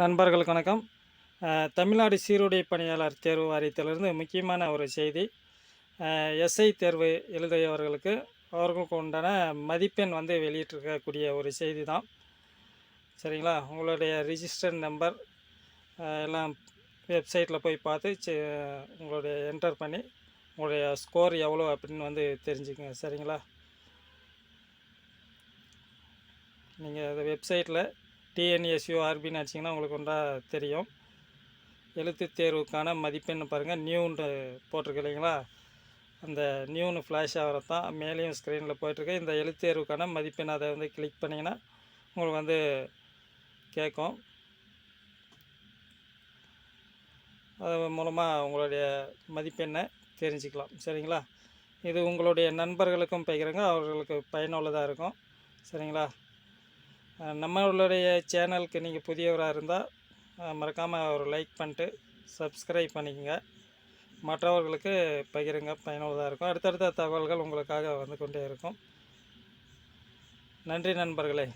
நண்பர்கள் வணக்கம். தமிழ்நாடு சீருடை பணியாளர் தேர்வு வாரியத்திலிருந்து முக்கியமான ஒரு செய்தி. எஸ்ஐ தேர்வு எழுதியவர்களுக்கு அவர்களுக்கு உண்டான மதிப்பெண் வந்து வெளியிட்டிருக்கக்கூடிய ஒரு செய்தி தான் சரிங்களா? உங்களுடைய ரிஜிஸ்டர் நம்பர் எல்லாம் வெப்சைட்டில் போய் பார்த்து உங்களுடைய என்டர் பண்ணி உங்களுடைய ஸ்கோர் எவ்வளோ அப்படின்னு வந்து தெரிஞ்சுக்கங்க. சரிங்களா? நீங்கள் அந்த வெப்சைட்டில் டிஎன்எஸ்யூஆர்பின்னு அடிச்சிங்கன்னா உங்களுக்கு ஒன்றா தெரியும். எழுத்து தேர்வுக்கான மதிப்பெண் பாருங்கள் நியூன்னு போட்டிருக்கு இல்லைங்களா? அந்த நியூன்னு ஃப்ளாஷ் ஆகிறது தான் மேலேயும் ஸ்க்ரீனில் போயிட்டுருக்கு. இந்த எழுத்து தேர்வுக்கான மதிப்பெண் அதை வந்து கிளிக் பண்ணிங்கன்னா உங்களுக்கு வந்து கேட்கும். அது மூலமாக உங்களுடைய மதிப்பெண்ணை தெரிஞ்சுக்கலாம். சரிங்களா? இது உங்களுடைய நண்பர்களுக்கும் பகிருங்க. அவர்களுக்கு பயனுள்ளதாக இருக்கும். சரிங்களா? நம்மளுடைய சேனலுக்கு நீங்கள் புதியவராக இருந்தால் மறக்காமல் ஒரு லைக் பண்ணிட்டு சப்ஸ்கிரைப் பண்ணிக்கங்க. மற்றவர்களுக்கு பகிருங்க பயனுள்ளதாக இருக்கும். அடுத்தடுத்த தகவல்கள் உங்களுக்காக வந்து கொண்டே இருக்கும். நன்றி நண்பர்களே.